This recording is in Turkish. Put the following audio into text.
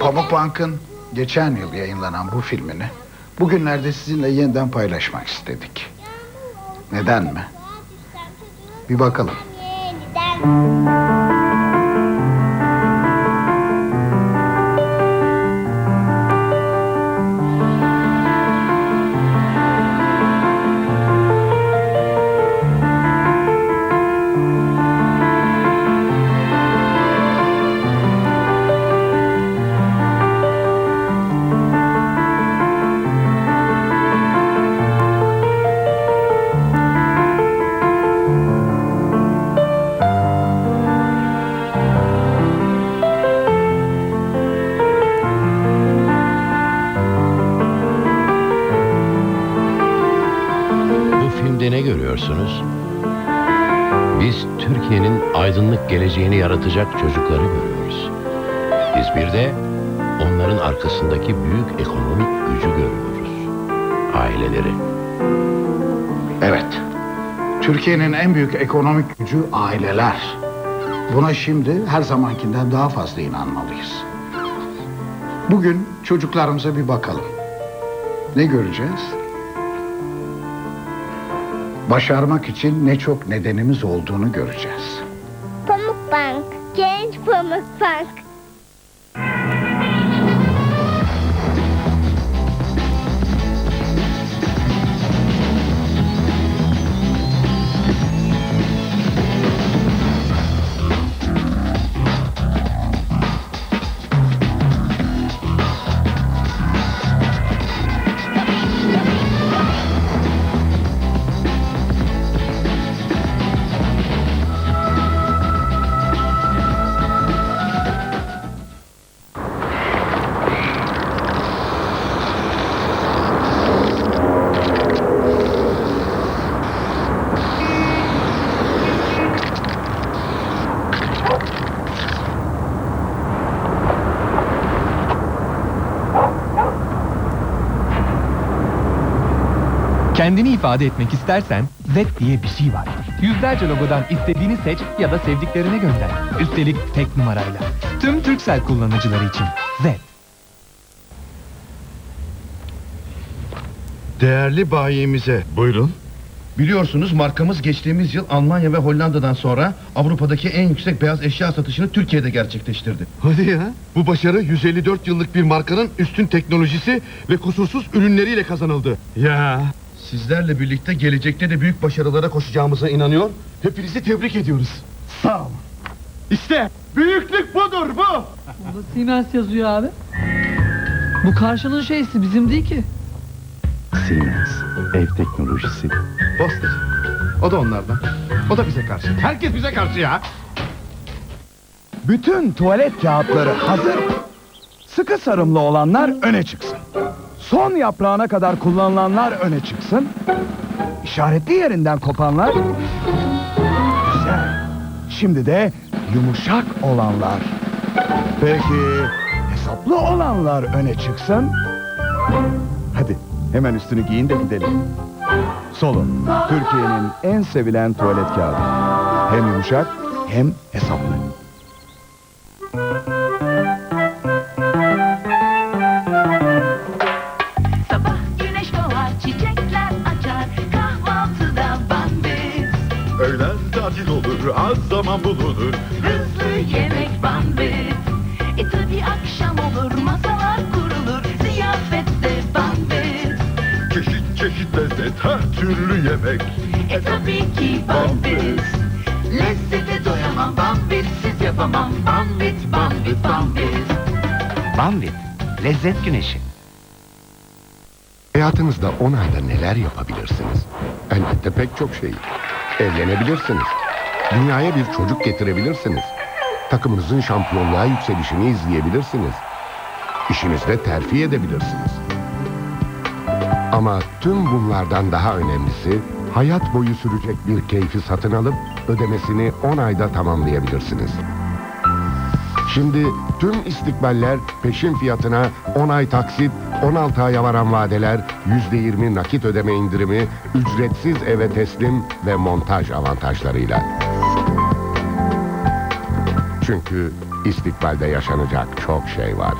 Pamukbank'ın geçen yıl yayınlanan bu filmini bugünlerde sizinle yeniden paylaşmak istedik. Neden mi? Bir bakalım. Yeniden. Filmde ne görüyorsunuz? Biz Türkiye'nin aydınlık geleceğini yaratacak çocukları görüyoruz. Biz bir de onların arkasındaki büyük ekonomik gücü görüyoruz. Aileleri. Evet. Türkiye'nin en büyük ekonomik gücü aileler. Buna şimdi her zamankinden daha fazla inanmalıyız. Bugün çocuklarımıza bir bakalım. Ne göreceğiz? Başarmak için ne çok nedenimiz olduğunu göreceğiz. Pamukbank. Genç Pamukbank. Kendini ifade etmek istersen Z diye bir şey var. Yüzlerce logodan istediğini seç ya da sevdiklerine gönder. Üstelik tek numarayla. Tüm Turkcell kullanıcıları için Z. Değerli bayimize. Buyurun. Biliyorsunuz markamız geçtiğimiz yıl Almanya ve Hollanda'dan sonra Avrupa'daki en yüksek beyaz eşya satışını Türkiye'de gerçekleştirdi. Hadi ya. Bu başarı 154 yıllık bir markanın üstün teknolojisi ve kusursuz ürünleriyle kazanıldı. Ya. Sizlerle birlikte gelecekte de büyük başarılara koşacağımıza inanıyor. Hepinizi tebrik ediyoruz. Sağ olun. İşte büyüklük budur bu. Burada Siemens yazıyor abi. Bu karşının şeysi bizim değil ki. Siemens ev teknolojisi. Postacı. O da onlardan. O da bize karşı. Herkes bize karşı ya. Bütün tuvalet kağıtları hazır. Sıkı sarımlı olanlar öne çıksın. Son yaprağına kadar kullanılanlar öne çıksın. İşaretli yerinden kopanlar. Güzel. Şimdi de yumuşak olanlar. Peki hesaplı olanlar öne çıksın. Hadi hemen üstünü giyin de gidelim. Solo. Türkiye'nin en sevilen tuvalet kağıdı. Hem yumuşak hem hesaplı. Az zaman bulunur. Hızlı yemek bambus. E tabi akşam olur, masalar kurulur, ziyafette bambus. Çeşit çeşit lezzet, her türlü yemek. E tabi ki bambus. Lezzete doyamam bambus, siz yapamam bambit, bambit, bambus. Banvit, lezzet güneşi. Hayatınızda 10 ayda neler yapabilirsiniz? Elbette pek çok şey. Evlenebilirsiniz. Dünyaya bir çocuk getirebilirsiniz. Takımınızın şampiyonluğa yükselişini izleyebilirsiniz. İşinizde terfi edebilirsiniz. Ama tüm bunlardan daha önemlisi hayat boyu sürecek bir keyfi satın alıp ödemesini 10 ayda tamamlayabilirsiniz. Şimdi tüm istikballer peşin fiyatına 10 ay taksit, 16 aya varan vadeler, %20 nakit ödeme indirimi, ücretsiz eve teslim ve montaj avantajlarıyla. Çünkü İstikbalde yaşanacak çok şey var.